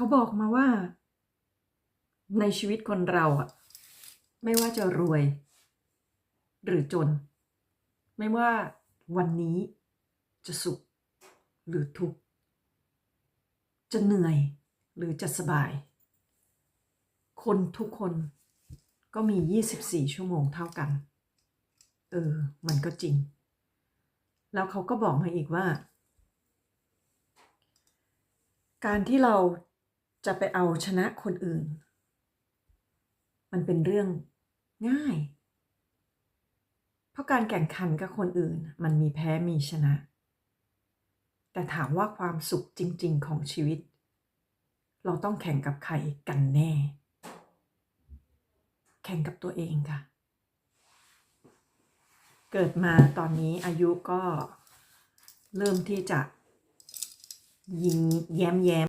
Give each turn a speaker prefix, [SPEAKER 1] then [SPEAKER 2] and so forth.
[SPEAKER 1] เขาบอกมาว่า ในชีวิตคนเราอะไม่ว่าจะรวย หรือจน ไม่ว่าวันนี้จะสุข หรือทุกข์จะเหนื่อยหรือจะสบาย คนทุกคนก็มี 24 ชั่วโมงเท่ากัน เออ มันก็จริง แล้วเขาก็บอกมาอีกว่า การที่เรา จะไปเอาชนะคนอื่น มันเป็นเรื่องง่าย เพราะการแข่งขันกับคนอื่น มันมีแพ้มีชนะ แต่ถามว่าความสุขจริง ๆ ของชีวิต เราต้องแข่งกับใครกันแน่ แข่งกับตัวเองค่ะ เกิดมาตอนนี้อายุก็เริ่มที่จะยิงแย้มแย้ม